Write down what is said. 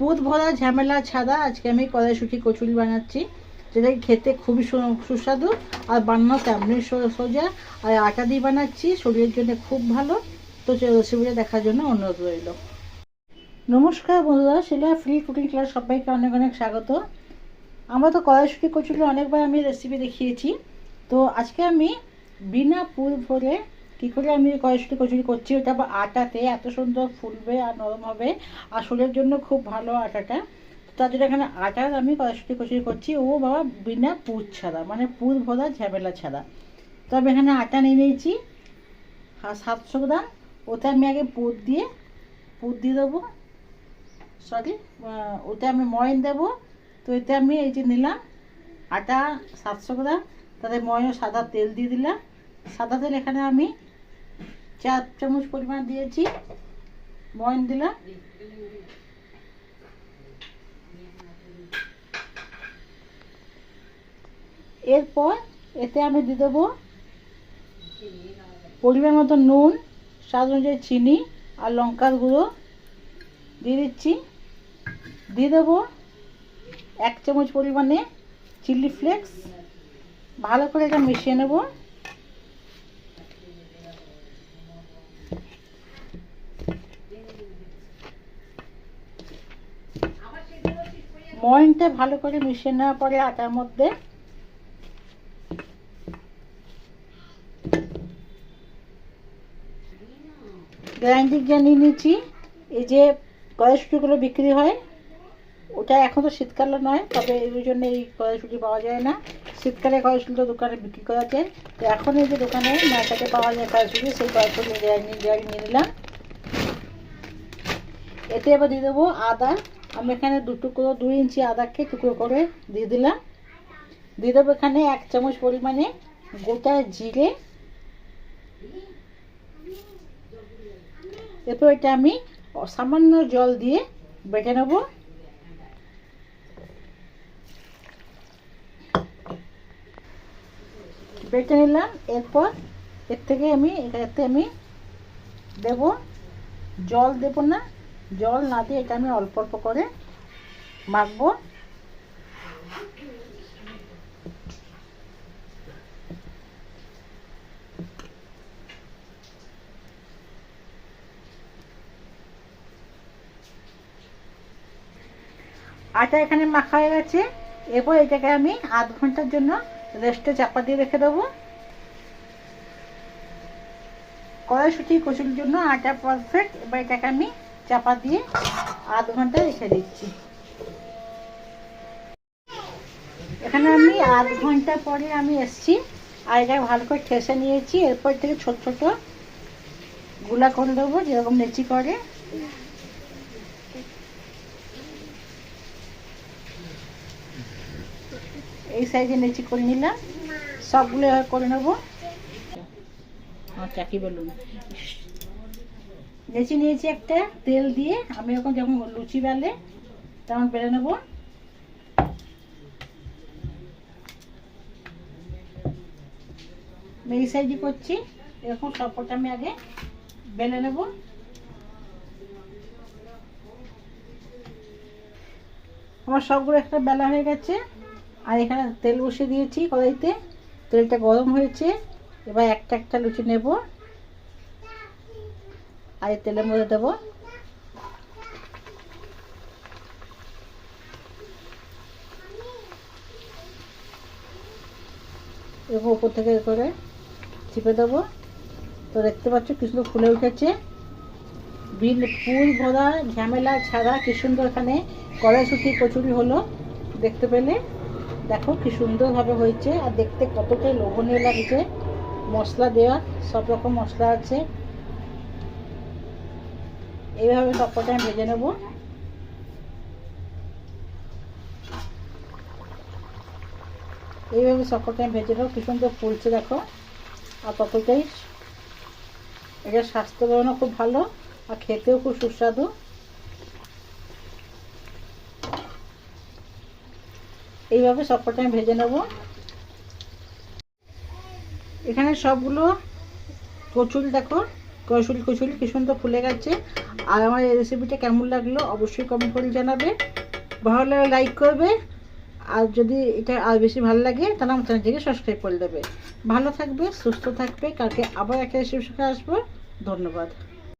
পুত ভরা, ঝামেলা ছাড়া আজকে আমি কড়াইশুটি কচুরি বানাচ্ছি। যেটা খেতে খুবই সুস্বাদু। আর বানানো তেমনি সোজা। আর আটা দিয়ে বানাচ্ছি। শরীরের জন্য খুব ভালো। তো রেসিপিটা দেখার জন্য অনুরোধ রইল। নমস্কার বন্ধুরা, শিলা ফ্রি কুকিং ক্লাস সবাইকে অনেক অনেক স্বাগত। আমরা তো কড়াইশুটি কচুরি অনেকবার আমি রেসিপি দেখিয়েছি। তো আজকে আমি বিনা পুর ভরে কী করে আমি কড়াইশুটি কচুরি করছি? ওটা আবার আটাতে এত সুন্দর ফুলবে আর নরম হবে। আর শরীরের জন্য খুব ভালো আটাটা। তার জন্য এখানে আটার আমি কড়াইশুটি কচুরি করছি। ও বাবা, বিনা পুর ছাড়া মানে পুর ভরা ঝামেলা ছাড়া। তো আমি এখানে আটা নিয়ে নিয়েছি। আর সাতশো গ্রাম। ওতে আমি আগে পুর দিয়ে পুর দিয়ে দেবো। সরি ওতে আমি ময়ন দেবো। তো এতে আমি এই যে নিলাম আটা সাতশো গ্রাম। তাতে ময়ন সাদা তেল দিয়ে দিলাম। সাদা তেল এখানে আমি চার চামচ পরিমাণ দিয়েছি। ময়ন দিলাম। এরপর এতে আমি দিয়ে দেবো পরিমাণ মতো নুন, স্বাদ অনুযায়ী চিনি আর লঙ্কার গুঁড়ো। দিয়ে দিচ্ছি। দিয়ে দেবো এক চামচ পরিমাণে চিলি ফ্লেক্স। ভালো করে এটা মিশিয়ে নেব। ময়নটা ভালো করে মিশিয়ে নেওয়ার পরে আটার মধ্যে গ্রাইন্ডিং জানিয়ে নিয়েছি। এই যে কড়াইশুটিগুলো বিক্রি হয়, ওটা এখন তো শীতকালে নয়, তবে ওই জন্য এই কড়াইশুটি পাওয়া যায় না। শীতকালে তো দোকানে বিক্রি করা যায়। তো এখন এই যে দোকানে মার্কেটে পাওয়া যায় কড়াইশুটি, সেই গ্রাইন্ডিং গ্রাইন্ডিং নিয়ে নিলাম। এতে এবার দিয়ে দেবো আদা আমি এখানে টুকরো, দুই ইঞ্চি আদাকে টুকরো করে দিয়ে দিলাম। দিয়ে দেবো এখানে এক চামচ পরিমাণে গোটা জিরে। এরপর এটা আমি সামান্য জল দিয়ে বেটে নেব। বেটে নিলাম, এরপর এর থেকে আমি এতে আমি দেব। জল দেব না জল না দিয়ে এটা আমি অল্প অল্প করে মাখবো। আটা এখানে মাখা হয়ে গেছে। এরপর এটাকে আমি আধ ঘণ্টার জন্য রেস্টে চাপা দিয়ে রেখে দেবো। কড়াইশুটি কচুরির জন্য আটা পারফেক্ট এবার এটাকে আমি চাপা দিয়ে আধ ঘণ্টা রেখে দিচ্ছি। এখানে আমি আধ ঘণ্টা পরে আমি এসছি আর এটা ভালো করে ঠেসে নিয়েছি। এরপর থেকে ছোট ছোটগুলা করে দেবো, যেরকম নেচি করে। এই সাইজে নেচি করে নিলাম। সবগুলো করে নেব। চাকি বলুন? নেচি নিয়েছি একটা তেল দিয়ে। আমি এখন যখন লুচি বেলে তখন বেলে নেব। এই সাইজে করছি। এরকম সবকটা আমি আগে বেলে নেব। আমার সবগুলো একটা বেলা হয়ে গেছে। আর এখানে তেল বসিয়ে দিয়েছি কড়াইতে। তেলটা গরম হয়েছে। এবার একটা একটা লুচি নেব। আর তেলের মধ্যে দেবো। এরকম উপর থেকে করে চিপে দেবো। তো দেখতে পাচ্ছ কি সুন্দর ফুলে উঠেছে। বিল ফুল, ভরা, ঝামেলা ছাড়া কি সুন্দর এখানে কড়াইশুটি, কচুরি হলো দেখতে পেলে। দেখো কি সুন্দরভাবে হয়েছে আর দেখতে কতটাই লোভনীয় লাগছে। মশলা দেওয়া, সব রকম মশলা আছে। এইভাবে সবকটা আমি ভেজে নেব। এইভাবে সবকটা আমি ভেজে নেব। কি সুন্দর ফুলছে দেখো। আর ততটাই এটা স্বাস্থ্য জন্য খুব ভালো আর খেতেও খুব সুস্বাদু। এইভাবে সবকটা আমি ভেজে নেব। এখানে সবগুলো কচুরি দেখো। কড়াইশুটি কচুরি কি সুন্দর ফুলে গেছে। আর আমার এই রেসিপিটা কেমন লাগল অবশ্যই কমেন্ট করে জানাবে। ভালো লাগলে লাইক করবে। আর যদি এটা আর বেশি ভালো লাগে, তাহলে আমার চ্যানেলটিকে সাবস্ক্রাইব করে দেবে। ভালো থাকবে, সুস্থ থাকবে। কালকে আবার একটা রেসিপি শিখে আসব। ধন্যবাদ।